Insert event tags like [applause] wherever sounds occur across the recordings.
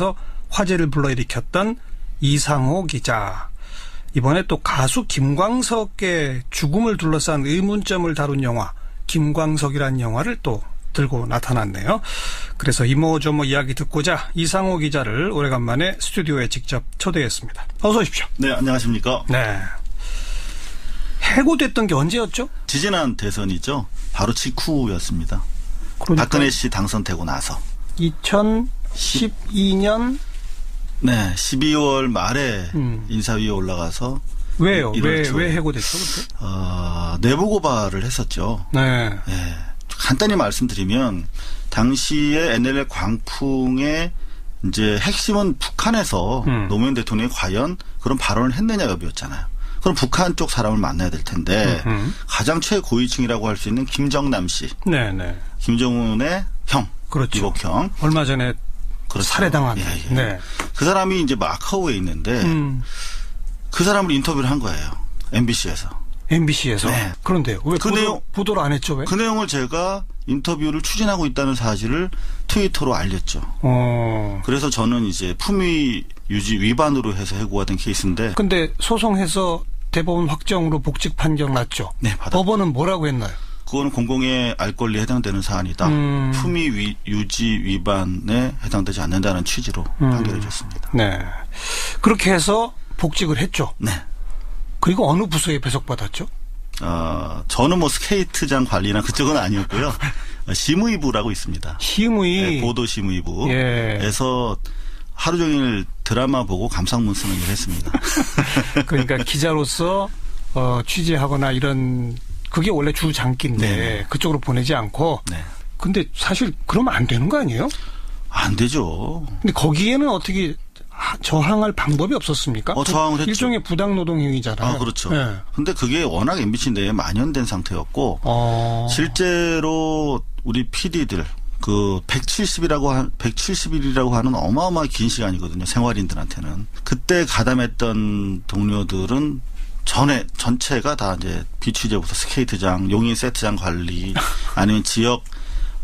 관련해서 화제를 불러일으켰던 이상호 기자. 이번에 또 가수 김광석의 죽음을 둘러싼 의문점을 다룬 영화 김광석이라는 영화를 또 들고 나타났네요. 그래서 이모저모 이야기 듣고자 이상호 기자를 오래간만에 스튜디오에 직접 초대했습니다. 어서 오십시오. 네, 안녕하십니까. 네. 해고됐던 게 언제였죠? 지지난 대선이죠. 바로 직후였습니다. 그러니까 박근혜 씨 당선되고 나서. 2012년 네, 12월 말에 음. 인사위에 올라가서 왜요? 왜, 줄. 왜 해고됐죠? 그때? 어, 내부 고발을 했었죠. 네. 예. 간단히 말씀드리면 당시에 NLL 광풍의 이제 핵심은 북한에서 음. 노무현 대통령이 과연 그런 발언을 했느냐 여부였잖아요. 그럼 북한 쪽 사람을 만나야 될 텐데 음흠. 가장 최고위층이라고 할 수 있는 김정남 씨, 네네. 김정은의 형, 그렇죠. 이복 형, 얼마 전에 그렇죠. 살해당한. 예, 예. 네. 그 사람이 이제 마카오에 있는데 음. 그 사람을 인터뷰를 한 거예요. MBC에서. MBC에서. 네. 그런데요. 왜그 보도, 내용- 보도를 안 했죠? 왜? 그 내용을 제가 인터뷰를 추진하고 있다는 사실을 트위터로 알렸죠. 어. 그래서 저는 이제 품위 유지 위반으로 해서 해고가 된 케이스인데 근데 소송해서 대법원 확정으로 복직 판결 났죠. 네, 받았 법원은 뭐라고 했나요? 그거는 공공의 알 권리에 해당되는 사안이다. 음. 품위 위, 유지 위반에 해당되지 않는다는 취지로 음. 판결해 줬습니다. 네. 그렇게 해서 복직을 했죠. 네. 그리고 어느 부서에 배속받았죠? 어, 저는 뭐 스케이트장 관리나 그쪽은 아니었고요. 어, [laughs] 심의부라고 있습니다. 심의. 네, 보도 심의부. 예. 에서 하루 종일 드라마 보고 감상문 쓰는 일을 했습니다. [laughs] 그러니까 기자로서 어, 취재하거나 이런 그게 원래 주 장기인데 네. 그쪽으로 보내지 않고 네. 근데 사실 그러면 안 되는 거 아니에요? 안 되죠. 근데 거기에는 어떻게 하- 저항할 방법이 없었습니까? 어, 저항을 했죠. 일종의 부당 노동 행위잖아요. 아, 그렇죠. 네. 근데 그게 워낙 MBC 내에 만연된 상태였고, 어. 실제로 우리 PD들, 그 170이라고 한 170일이라고 하는 어마어마하게 긴 시간이거든요. 생활인들한테는. 그때 가담했던 동료들은 전에 전체가 다 이제 비취재부터 스케이트장, 용인 세트장 관리 [laughs] 아니면 지역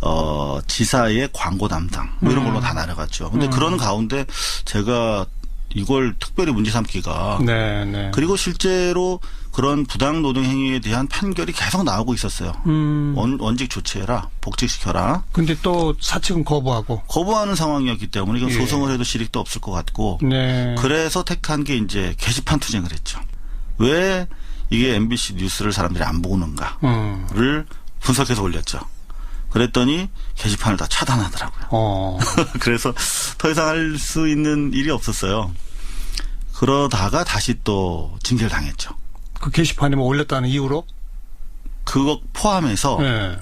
어 지사의 광고 담당 뭐 이런 걸로 다 나눠갔죠. 근데 그런 가운데 제가 이걸 특별히 문제 삼기가 네, 네. 그리고 실제로 그런 부당 노동 행위에 대한 판결이 계속 나오고 있었어요. 음. 원, 원직 조치해라, 복직시켜라. 근데 또 사측은 거부하고. 거부하는 상황이었기 때문에 이건 예. 소송을 해도 실익도 없을 것 같고 네. 그래서 택한 게 이제 게시판 투쟁을 했죠. 왜 이게 MBC 뉴스를 사람들이 안 보는가를 음. 분석해서 올렸죠. 그랬더니 게시판을 다 차단하더라고요. 어. [laughs] 그래서 더 이상 할 수 있는 일이 없었어요. 그러다가 다시 또 징계를 당했죠. 그 게시판에 뭐 올렸다는 이유로? 그거 포함해서 네.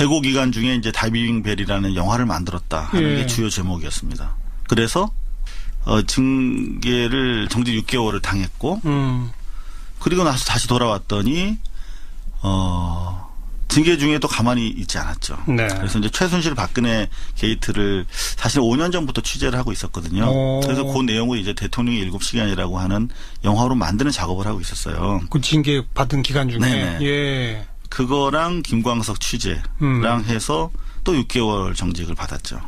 해고 기간 중에 이제 다이빙 벨이라는 영화를 만들었다 하는 예. 게 주요 제목이었습니다. 그래서 어, 징계를 정직 6개월을 당했고 음. 그리고 나서 다시 돌아왔더니 어 징계 중에 또 가만히 있지 않았죠. 네. 그래서 이제 최순실 박근혜 게이트를 사실 5년 전부터 취재를 하고 있었거든요. 오. 그래서 그 내용을 이제 대통령의 7시간이라고 하는 영화로 만드는 작업을 하고 있었어요. 그 징계 받은 기간 중에. 네네. 예. 그거랑 김광석 취재랑 음. 해서 또 6개월 정직을 받았죠.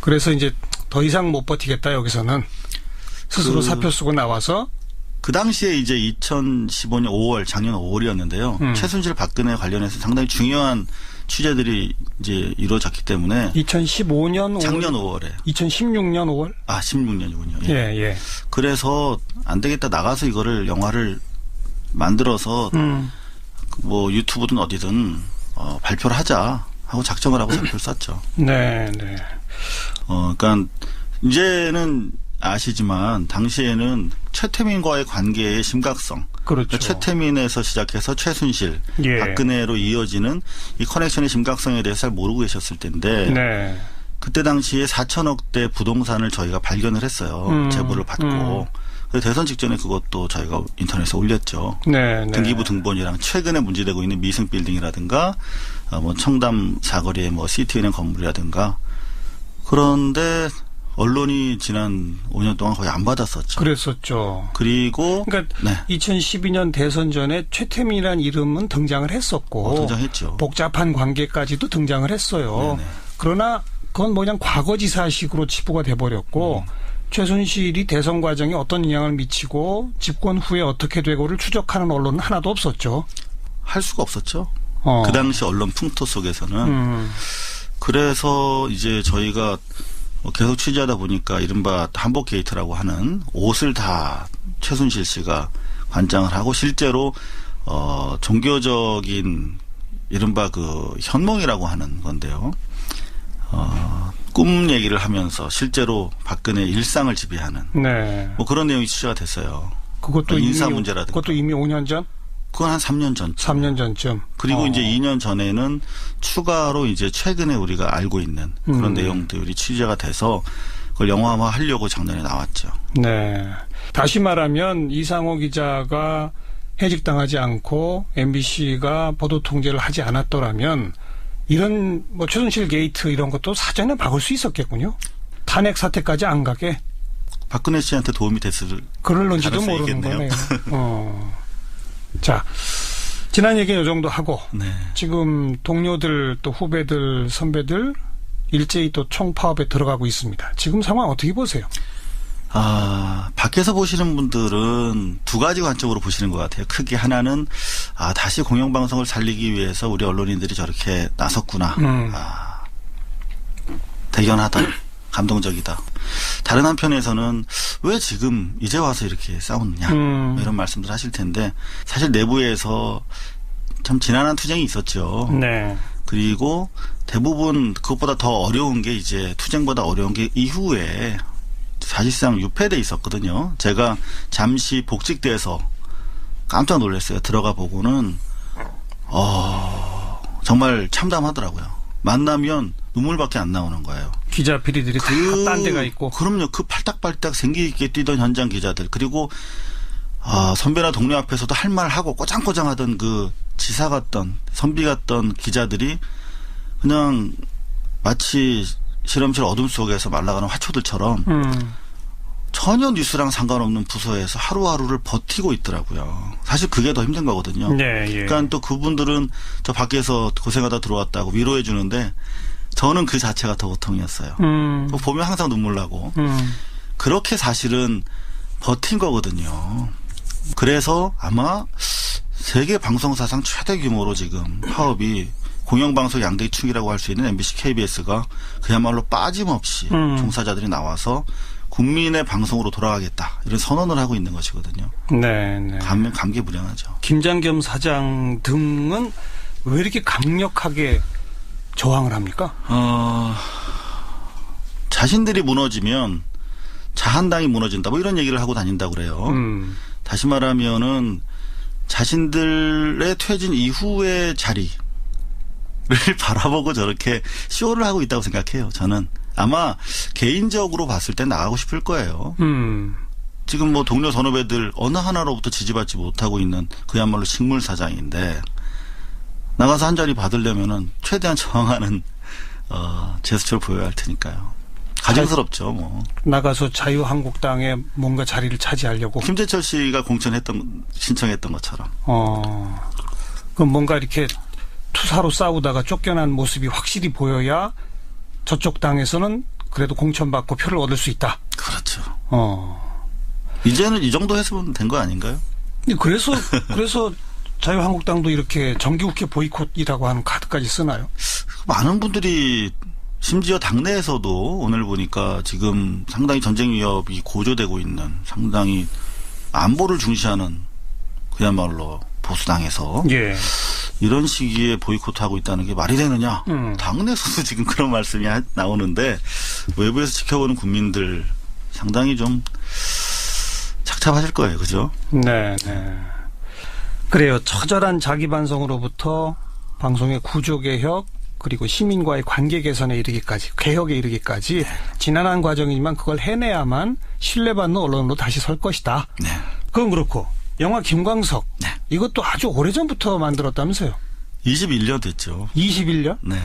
그래서 이제 더 이상 못 버티겠다 여기서는 스스로 그- 사표 쓰고 나와서 그 당시에 이제 2015년 5월, 작년 5월이었는데요. 음. 최순실 박근혜 관련해서 상당히 중요한 취재들이 이제 이루어졌기 때문에 2015년 5월, 작년 5월에 2016년 5월 아 16년이군요. 예, 예. 그래서 안 되겠다 나가서 이거를 영화를 만들어서 음. 뭐 유튜브든 어디든 어, 발표를 하자 하고 작정을 하고 발표를 쐈죠. 네, 네. 어, 그러니까 이제는 아시지만 당시에는 최태민과의 관계의 심각성, 그렇죠. 최태민에서 시작해서 최순실, 예. 박근혜로 이어지는 이 커넥션의 심각성에 대해서 잘 모르고 계셨을 텐데 네. 그때 당시에 4천억대 부동산을 저희가 발견을 했어요. 음, 제보를 받고. 음. 그래서 대선 직전에 그것도 저희가 인터넷에 올렸죠. 네, 네. 등기부 등본이랑 최근에 문제되고 있는 미승 빌딩이라든가 어, 뭐 청담 사거리의 뭐 시티은행 건물이라든가 그런데 언론이 지난 5년 동안 거의 안 받았었죠. 그랬었죠. 그리고 그러니까 네. 2012년 대선 전에 최태민이라는 이름은 등장을 했었고 어, 등장했죠. 복잡한 관계까지도 등장을 했어요. 네네. 그러나 그건 뭐 그냥 과거지사식으로 치부가 돼버렸고 최순실이 대선 과정에 어떤 영향을 미치고 집권 후에 어떻게 되고를 추적하는 언론은 하나도 없었죠. 할 수가 없었죠. 어. 그 당시 언론 풍토 속에서는 음. 그래서 이제 저희가 뭐 계속 취재하다 보니까 이른바 한복 게이트라고 하는 옷을 다 최순실 씨가 관장을 하고 실제로 어 종교적인 이른바 그 현몽이라고 하는 건데요. 어 꿈 얘기를 하면서 실제로 박근혜 일상을 지배하는 네. 뭐 그런 내용이 취재가 됐어요. 그것도 인사 문제라든가. 그것도 이미 5년 전, 그건 한 3년 전. 3년 전쯤. 그리고 어. 이제 2년 전에는 추가로 이제 최근에 우리가 알고 있는 그런 음. 내용들이 취재가 돼서 그걸 영화화 하려고 작년에 나왔죠. 네. 다시 말하면 이상호 기자가 해직당하지 않고 MBC가 보도 통제를 하지 않았더라면 이런 뭐 최순실 게이트 이런 것도 사전에 막을 수 있었겠군요. 탄핵 사태까지 안 가게 박근혜 씨한테 도움이 됐을 그럴런지도 모르는 있겠네요. 거네요. [laughs] 어. 자, 지난 얘기 요 정도 하고 네. 지금 동료들 또 후배들 선배들 일제히 또 총파업에 들어가고 있습니다. 지금 상황 어떻게 보세요? 아, 밖에서 보시는 분들은 두 가지 관점으로 보시는 것 같아요. 크게 하나는, 아, 다시 공영방송을 살리기 위해서 우리 언론인들이 저렇게 나섰구나. 음. 아, 대견하다. 감동적이다. 다른 한편에서는 왜 지금 이제 와서 이렇게 싸우느냐. 음. 이런 말씀들 하실 텐데, 사실 내부에서 참 지난한 투쟁이 있었죠. 네. 그리고 대부분 그것보다 더 어려운 게 이제 투쟁보다 어려운 게 이후에 사실상 유폐돼 있었거든요. 제가 잠시 복직돼서 깜짝 놀랐어요. 들어가 보고는 어 정말 참담하더라고요. 만나면 눈물밖에 안 나오는 거예요. 기자 피디들이 다딴 데가 있고 그럼요. 그 팔딱팔딱 생기 있게 뛰던 현장 기자들 그리고 아, 선배나 동료 앞에서도 할 말 하고 꼬장꼬장 하던 그 지사 같던 선비 같던 기자들이 그냥 마치 실험실 어둠 속에서 말라가는 화초들처럼 음. 전혀 뉴스랑 상관없는 부서에서 하루하루를 버티고 있더라고요. 사실 그게 더 힘든 거거든요. 네, 예. 그러니까 또 그분들은 저 밖에서 고생하다 들어왔다고 위로해 주는데 저는 그 자체가 더 고통이었어요. 음. 보면 항상 눈물 나고 음. 그렇게 사실은 버틴 거거든요. 그래서 아마 세계 방송사상 최대 규모로 지금 파업이 공영방송 양대축이라고 할 수 있는 MBC, KBS가 그야말로 빠짐없이 음. 종사자들이 나와서 국민의 방송으로 돌아가겠다 이런 선언을 하고 있는 것이거든요. 네, 네. 감, 감개무량하죠. 김장겸 사장 등은 왜 이렇게 강력하게 저항을 합니까? 어, 자신들이 무너지면 자한당이 무너진다 뭐 이런 얘기를 하고 다닌다고 그래요. 음. 다시 말하면은 자신들의 퇴진 이후의 자리를 [laughs] 바라보고 저렇게 쇼를 하고 있다고 생각해요. 저는 아마 개인적으로 봤을 때 나가고 싶을 거예요. 음. 지금 뭐 동료 선후배들 어느 하나로부터 지지받지 못하고 있는 그야말로 식물 사장인데 나가서 한 자리 받으려면은 최대한 저항하는 어 제스처를 보여야 할 테니까요. 가증스럽죠, 뭐. 나가서 자유한국당에 뭔가 자리를 차지하려고. 김재철 씨가 공천했던 신청했던 것처럼. 어. 그럼 뭔가 이렇게 투사로 싸우다가 쫓겨난 모습이 확실히 보여야 저쪽 당에서는 그래도 공천받고 표를 얻을 수 있다. 그렇죠. 어. 이제는 이 정도 했으면 된 거 아닌가요? 그래서 [laughs] 그래서 자유한국당도 이렇게 정기국회 보이콧이라고 하는 카드까지 쓰나요? 많은 분들이 심지어 당내에서도 오늘 보니까 지금 상당히 전쟁 위협이 고조되고 있는 상당히 안보를 중시하는 그야말로 보수당에서 예. 이런 시기에 보이콧하고 있다는 게 말이 되느냐? 음. 당내에서도 [laughs] 지금 그런 말씀이 하- 나오는데 외부에서 지켜보는 국민들 상당히 좀 착잡하실 거예요, 그죠? 네, 네. 그래요. 처절한 자기 반성으로부터 방송의 구조 개혁 그리고 시민과의 관계 개선에 이르기까지 개혁에 이르기까지 지난한 과정이지만 그걸 해내야만 신뢰받는 언론으로 다시 설 것이다. 네. 그건 그렇고 영화 김광석 네. 이것도 아주 오래전부터 만들었다면서요. 21년 됐죠. 21년 네.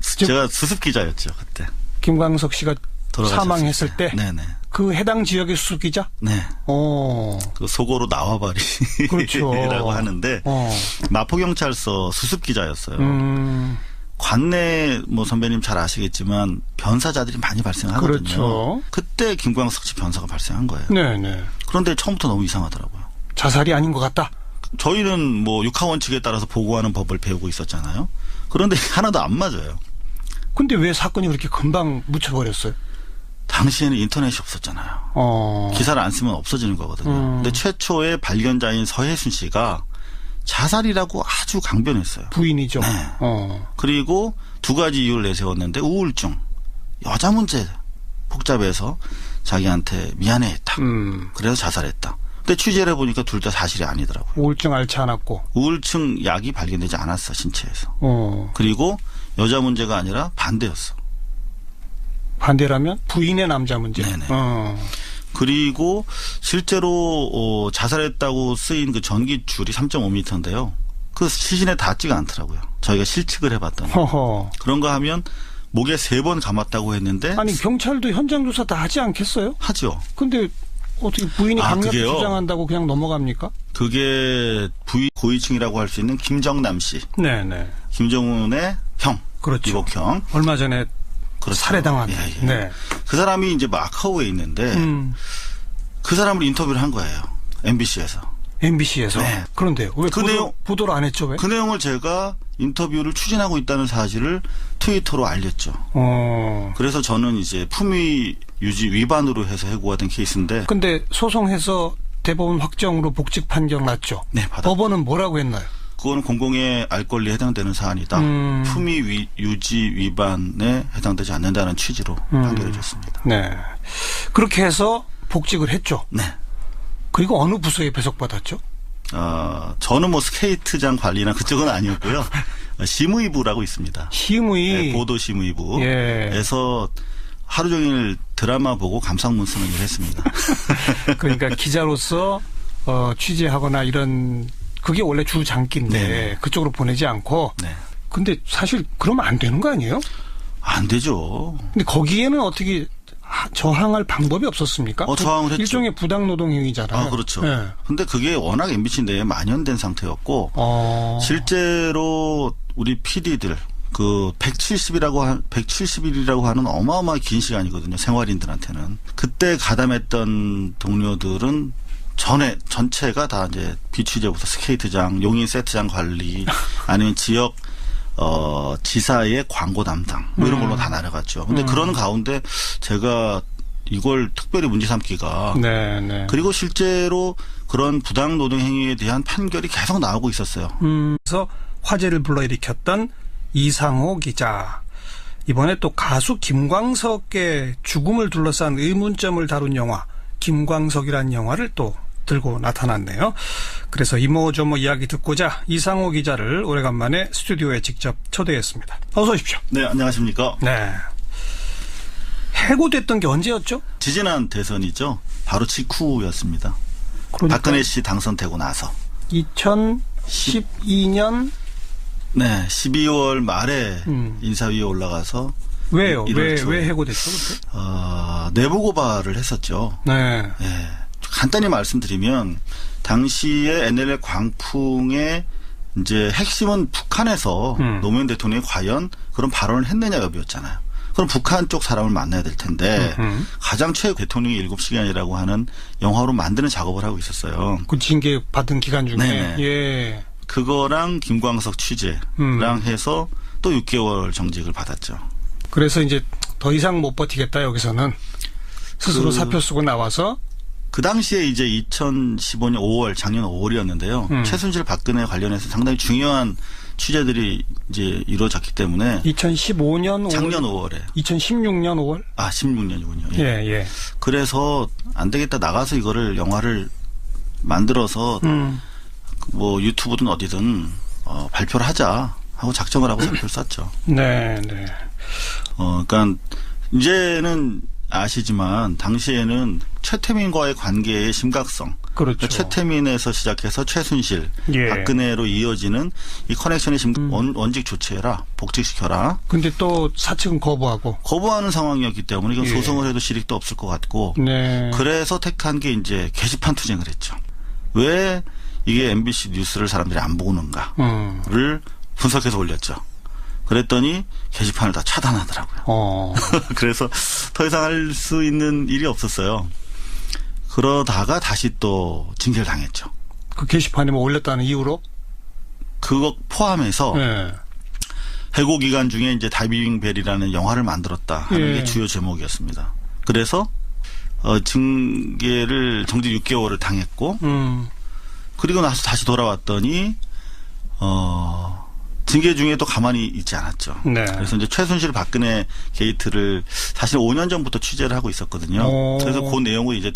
저- 제가 수습 기자였죠, 그때. 김광석 씨가 사망했을 때그네 네. 해당 지역의 수습 기자. 네. 어. 그 속어로 나와버리. 그렇죠. [laughs] 라고 하는데, 어. 마포경찰서 수습기자였어요. 음. 관내 뭐 선배님 잘 아시겠지만 변사자들이 많이 발생하거든요. 그렇죠. 그때 김광석 씨 변사가 발생한 거예요. 네네. 그런데 처음부터 너무 이상하더라고요. 자살이 아닌 것 같다. 저희는 뭐 육하 원칙에 따라서 보고하는 법을 배우고 있었잖아요. 그런데 [laughs] 하나도 안 맞아요. 근데 왜 사건이 그렇게 금방 묻혀버렸어요? 당시에는 인터넷이 없었잖아요. 어. 기사를 안 쓰면 없어지는 거거든요. 음. 근데 최초의 발견자인 서혜순 씨가 자살이라고 아주 강변했어요. 부인이죠. 네. 어. 그리고 두 가지 이유를 내세웠는데 우울증, 여자 문제 복잡해서 자기한테 미안해했다. 음. 그래서 자살했다. 근데 취재를 해보니까 둘 다 사실이 아니더라고요. 우울증 앓지 않았고. 우울증 약이 발견되지 않았어 신체에서. 어. 그리고 여자 문제가 아니라 반대였어. 반대라면 부인의 남자 문제. 네네. 어. 그리고 실제로 어, 자살했다고 쓰인 그 전기 줄이 3.5m인데요. 그 시신에 닿지가 않더라고요. 저희가 실측을 해봤더니 허허. 그런가 하면 목에 세 번 감았다고 했는데 아니 경찰도 현장 조사 다 하지 않겠어요? 하죠. 근데 어떻게 부인이 아, 그게요? 주장한다고 그냥 넘어갑니까? 그게 부위 고위층이라고 할 수 있는 김정남 씨, 네네. 김정은의 형, 그렇죠. 이복형. 얼마 전에 그렇죠. 살해당한. 예, 예. 네. 그 사람이 이제 마카오에 있는데 음. 그 사람을 인터뷰를 한 거예요. MBC에서. MBC에서. 네. 그런데 왜 그 보도, 내용- 보도를 안 했죠? 왜? 그 내용을 제가 인터뷰를 추진하고 있다는 사실을 트위터로 알렸죠. 어. 그래서 저는 이제 품위 유지 위반으로 해서 해고가 된 케이스인데 근데 소송해서 대법원 확정으로 복직 판결 났죠. 네, 받았 법원은 뭐라고 했나요? 그거는 공공의 알 권리에 해당되는 사안이다. 음. 품위 위- 유지 위반에 해당되지 않는다는 취지로 음. 판결해 줬습니다. 네. 그렇게 해서 복직을 했죠. 네. 그리고 어느 부서에 배속받았죠? 어, 저는 뭐 스케이트장 관리나 그쪽은 아니었고요. 어, [laughs] 심의부라고 있습니다. 힘의 네, 보도 심의부. 예. 에서 하루 종일 드라마 보고 감상문 쓰는 일을 했습니다. [laughs] 그러니까 기자로서 어, 취재하거나 이런 그게 원래 주 장기인데 네. 그쪽으로 보내지 않고 네. 근데 사실 그러면 안 되는 거 아니에요? 안 되죠. 근데 거기에는 어떻게 하- 저항할 방법이 없었습니까? 어, 저항을 했죠. 일종의 부당 노동 행위잖아요. 아, 그렇죠. 네. 근데 그게 워낙 MBC 내에 만연된 상태였고, 어. 실제로 우리 PD들, 그 170이라고 한, 170일이라고 하는 어마어마하게 긴 시간이거든요. 생활인들한테는. 그때 가담했던 동료들은 전에, 전체가 다 이제 비취재부터 스케이트장, 용인 세트장 관리, [laughs] 아니면 지역 어, 지사의 광고 담당, 뭐 이런 걸로 다 나눠갔죠. 근데 그런 가운데 제가 이걸 특별히 문제 삼기가 네, 네. 그리고 실제로 그런 부당 노동 행위에 대한 판결이 계속 나오고 있었어요. 음, 그래서 화제를 불러일으켰던 이상호 기자. 이번에 또 가수 김광석의 죽음을 둘러싼 의문점을 다룬 영화 김광석이라는 영화를 또 들고 나타났네요. 그래서 이모저모 이야기 듣고자 이상호 기자를 오래간만에 스튜디오에 직접 초대했습니다. 어서 오십시오. 네, 안녕하십니까. 네. 해고됐던 게 언제였죠? 지지난 대선이죠. 바로 직후였습니다. 그러니까 박근혜 씨 당선되고 나서. 2012년 네, 12월 말에 음. 인사위에 올라가서 왜요? 왜. 왜 해고됐죠? 그때? 어, 내부 고발을 했었죠. 네. 예. 간단히 말씀드리면 당시에 NLL 광풍의 이제 핵심은 북한에서 음. 노무현 대통령이 과연 그런 발언을 했느냐 여부였잖아요. 그럼 북한 쪽 사람을 만나야 될 텐데 음흠. 가장 최고 대통령의 일곱 시간이라고 하는 영화로 만드는 작업을 하고 있었어요. 그 징계 받은 기간 중에 네네. 예. 그거랑 김광석 취재랑 음. 해서 또 6개월 정직을 받았죠. 그래서 이제 더 이상 못 버티겠다 여기서는 스스로 그- 사표 쓰고 나와서 그 당시에 이제 2015년 5월, 작년 5월이었는데요. 음. 최순실 박근혜 관련해서 상당히 중요한 취재들이 이제 이루어졌기 때문에 2015년 5월, 작년 5월에 2016년 5월 아 16년이군요. 예, 예. 그래서 안 되겠다 나가서 이거를 영화를 만들어서 음. 뭐 유튜브든 어디든 어, 발표를 하자 하고 작정을 하고 [clears throat] 사표를 쐈죠. 네, 네. 어, 그러니까 이제는 아시지만 당시에는 최태민과의 관계의 심각성, 그렇죠. 그러니까 최태민에서 시작해서 최순실, 예. 박근혜로 이어지는 이 커넥션의 심 음. 원, 원직 조치해라, 복직시켜라. 근데 또 사측은 거부하고. 거부하는 상황이었기 때문에 이건 예. 소송을 해도 실익도 없을 것 같고 네. 그래서 택한 게 이제 게시판 투쟁을 했죠. 왜 이게 MBC 뉴스를 사람들이 안 보는가를 음. 분석해서 올렸죠. 그랬더니 게시판을 다 차단하더라고요. 어. [laughs] 그래서 더 이상 할 수 있는 일이 없었어요. 그러다가 다시 또 징계를 당했죠. 그 게시판에 뭐 올렸다는 이유로? 그거 포함해서 예. 해고 기간 중에 이제 다이빙 벨이라는 영화를 만들었다 하는 예. 게 주요 제목이었습니다. 그래서 어, 징계를 정직 6개월을 당했고 음. 그리고 나서 다시 돌아왔더니 어 징계 중에도 가만히 있지 않았죠. 네. 그래서 이제 최순실 박근혜 게이트를 사실 5년 전부터 취재를 하고 있었거든요. 오. 그래서 그 내용을 이제